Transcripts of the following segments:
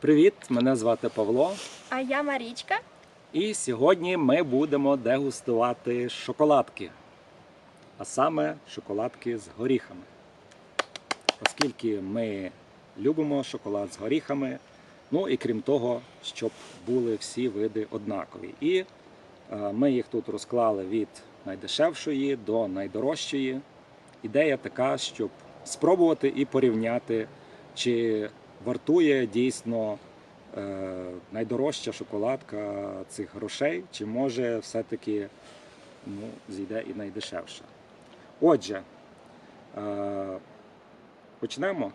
Привіт, мене звати Павло. А я Марічка. І сьогодні ми будемо дегустувати шоколадки, а саме шоколадки з горіхами. Оскільки ми любимо шоколад з горіхами, ну і крім того, щоб були всі види однакові. І е, ми їх тут розклали від найдешевшої до найдорожчої. Ідея така, щоб спробувати і порівняти, чи вартує дійсно е, найдорожча шоколадка цих грошей, чи може все-таки ну, зійде і найдешевша. Отже, е, почнемо.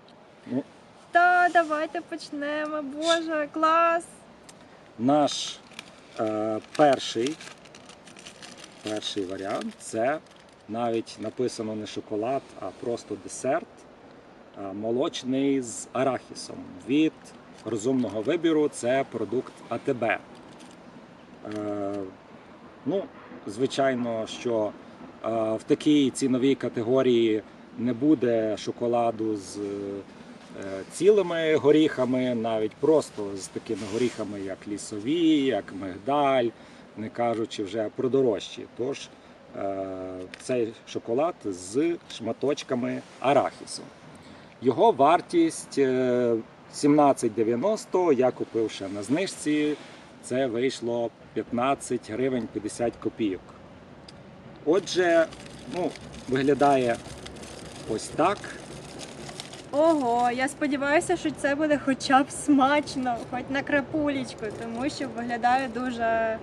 Ну, Та давайте почнемо. Боже, клас! наш е, перший, перший варіант це навіть написано не шоколад, а просто десерт молочний з арахісом. Від розумного вибіру це продукт АТБ. Е, ну, звичайно, що е, в такій ціновій категорії не буде шоколаду з е, цілими горіхами, навіть просто з такими горіхами, як лісові, як мигдаль, не кажучи вже про дорожчі. Тож е, цей шоколад з шматочками арахісу. Його вартість е, 17,90. Я купив ще на знижці. Це вийшло 15 гривень 50 копійок. Отже, ну, виглядає ось так. Ого, я сподіваюся, що це буде хоча б смачно, хоч на крапулечку, тому що виглядає дуже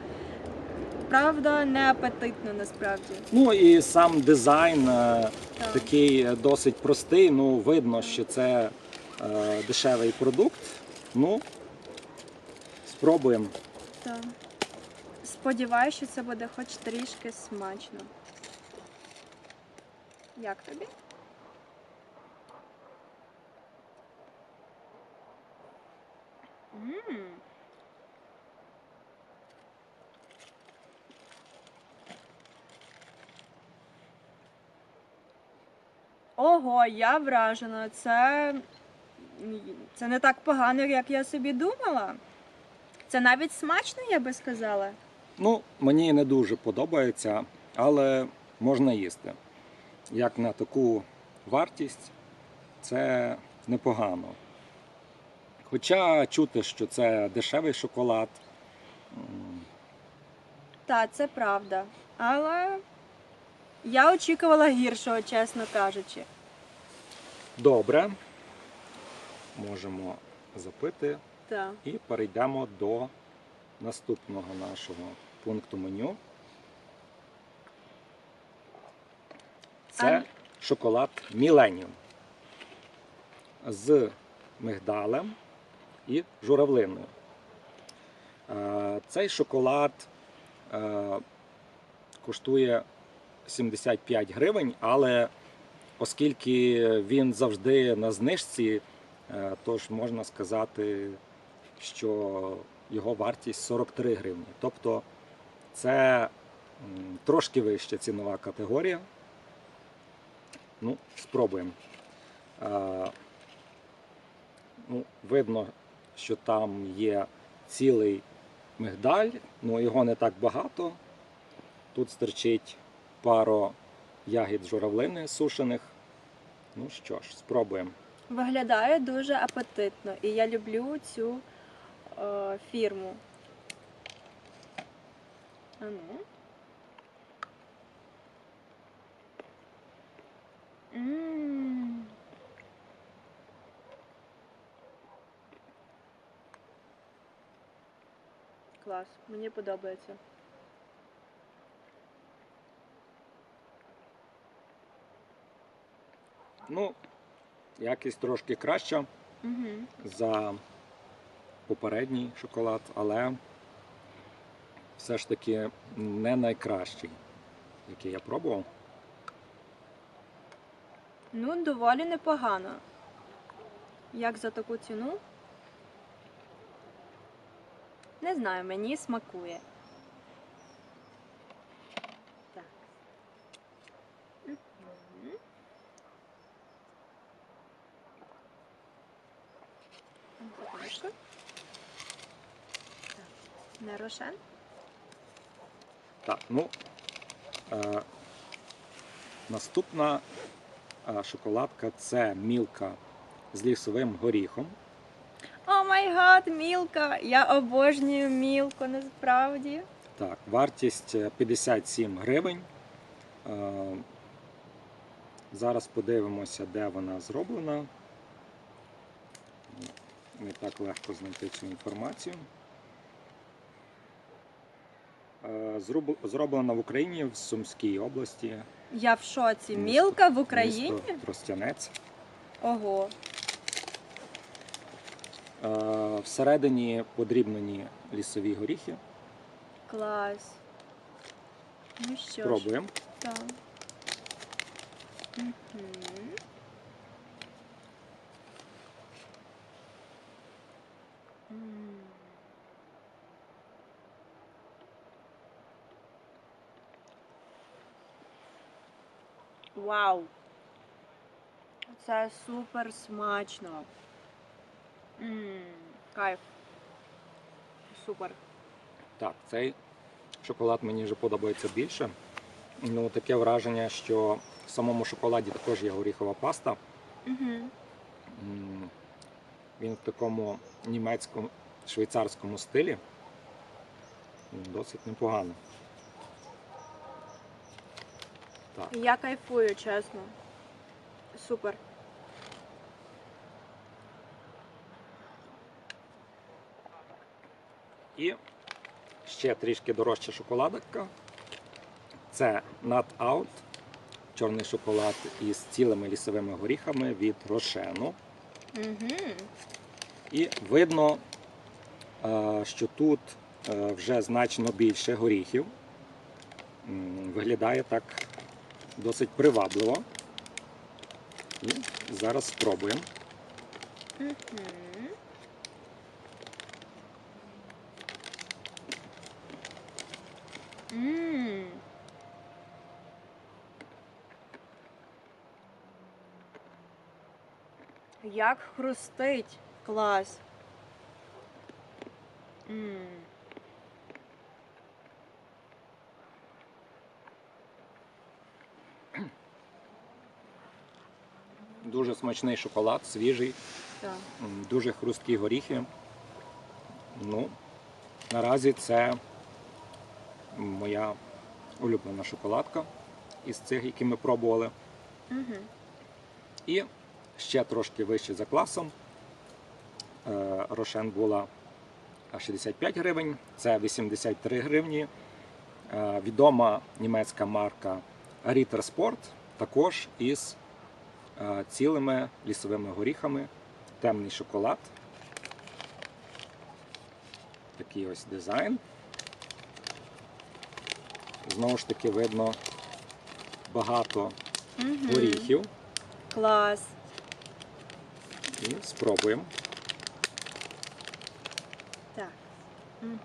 правда неапетитно насправді. Ну і сам дизайн е. Такий е, досить простий. Ну, видно, що це е, дешевий продукт. Ну, спробуємо. Так. Сподіваюся, що це буде хоч трішки смачно. Як тобі? Мм. Ого, я вражена. Це, це не так погано, як я собі думала. Це навіть смачно, я би сказала. Ну, мені не дуже подобається, але можна їсти. Як на таку вартість, це непогано. Хоча чути, що це дешевий шоколад, Так, це правда. Але я очікувала гіршого, чесно кажучи. добре. Можемо запити Так. і перейдемо до наступного нашого пункту меню. Це А- шоколад Міленіум з мигдалем і журавлиною. Е, Цей шоколад е, коштує 75 гривень, але оскільки він завжди на знижці, е, тож можна сказати, що його вартість 43 гривні. Тобто це трошки вища цінова категорія. Ну, спробуємо. Ну, видно, що там є цілий мигдаль, ну його не так багато. Тут стирчить пару ягід журавлини сушених. Ну що ж, спробуємо. Виглядає дуже апетитно, і я люблю цю е, фірму. А. Клас, мені подобається. Ну, якість трошки краща Угу. за попередній шоколад, але все ж таки не найкращий, який я пробував. Ну, доволі непогано. Як за таку ціну? Не знаю, мені смакує. Так. Мгм. Секундочку. Не рошен? Так, ну е, наступна е, шоколадка це мілка з лісовим горіхом. О май гад, мілка! Я обожнюю мілку насправді. Так, вартість е, 57 гривень. Е, Зараз подивимося, де вона зроблена. Не так легко знайти цю інформацію. Е, Зроблена в Україні в Сумській області. Я в шоці. Мілка в Україні? Місто Тростянець. Ого. Е, Всередині подрібнені лісові горіхи. Клас. Ну що ж. Пробуємо. Так. Мгм. Вау! Це супер смачно. М, Кайф. Супер. Так, цей шоколад мені вже подобається більше. Ну, таке враження, що в самому шоколаді також є горіхова паста. Угу. Він в такому німецькому швейцарському стилі. Досить непогано. Так, Я кайфую, чесно. Супер. і ще трішки дорожча шоколадка. Це Nut Out. Чорний шоколад із цілими лісовими горіхами від Рошену. Угу. І видно, е, що тут е, вже значно більше горіхів. Виглядає так досить привабливо. І зараз спробуємо. Як хрустить. Клас. Мм. Дуже смачний шоколад, свіжий, Так. дуже хрусткі горіхи. Ну, наразі це моя улюблена шоколадка із цих, які ми пробували. Угу. І ще трошки вище за класом. Е, Рошен була 65 гривень, це 83 гривні. Е, Відома німецька марка Ritter Sport також із цілими лісовими горіхами, темний шоколад. Такий ось дизайн. Знову ж таки видно багато Угу. горіхів. Клас. І спробуємо. Так. Угу.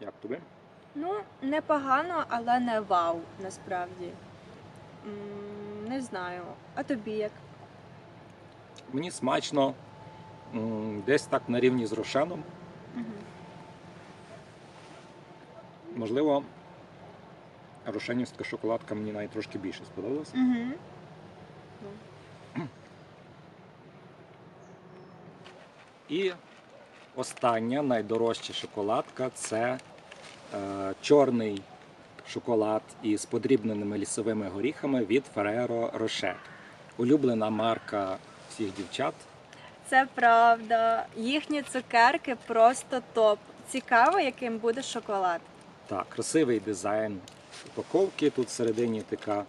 Як тобі? Ну, непогано, але не вау, насправді. М, Не знаю. А тобі як? Мені смачно, м, десь так на рівні з рошеном. Угу. Можливо, рошенівська шоколадка мені навіть трошки більше сподобалася. Угу. І остання найдорожча шоколадка це чорний шоколад із подрібненими лісовими горіхами від Ferrero Rocher. Улюблена марка всіх дівчат. Це правда. Їхні цукерки просто топ. Цікаво, яким буде шоколад. Так, красивий дизайн упаковки. Тут всередині така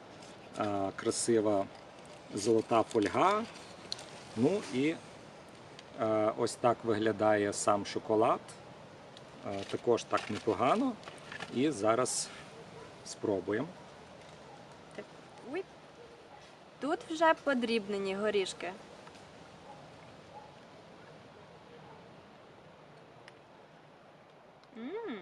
е, красива золота фольга. Ну і е, ось так виглядає сам шоколад. Е, також так непогано. І зараз спробуємо. Так. Тут вже подрібнені горішки. -м -м.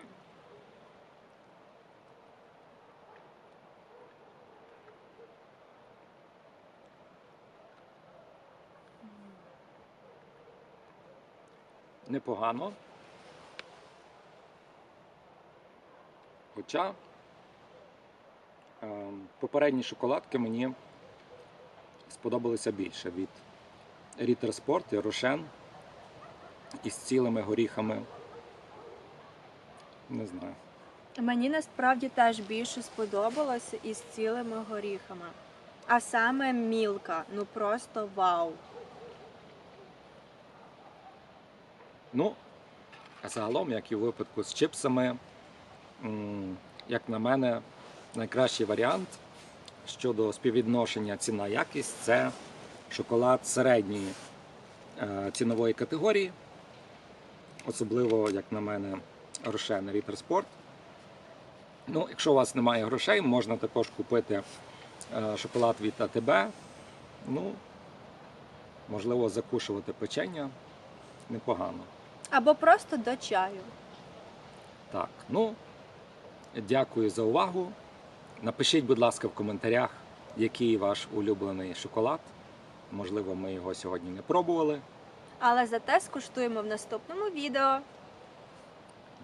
Непогано. Хоча е, попередні шоколадки мені сподобалися більше від Ritter Sport і Рошен із цілими горіхами. Не знаю. Мені насправді теж більше сподобалося із цілими горіхами. А саме мілка, ну просто вау. Ну, а загалом, як і в випадку з чипсами, як на мене, найкращий варіант щодо співвідношення ціна-якість це шоколад середньої е, цінової категорії, особливо, як на мене, Рошен Ritter Sport. Ну, якщо у вас немає грошей, можна також купити е, шоколад від АТБ. Ну, можливо, закушувати печення непогано. Або просто до чаю. Так, ну дякую за увагу. Напишіть, будь ласка, в коментарях, який ваш улюблений шоколад. Можливо, ми його сьогодні не пробували. Але зате скуштуємо в наступному відео.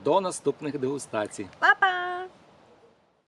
До наступних дегустацій. Па-па!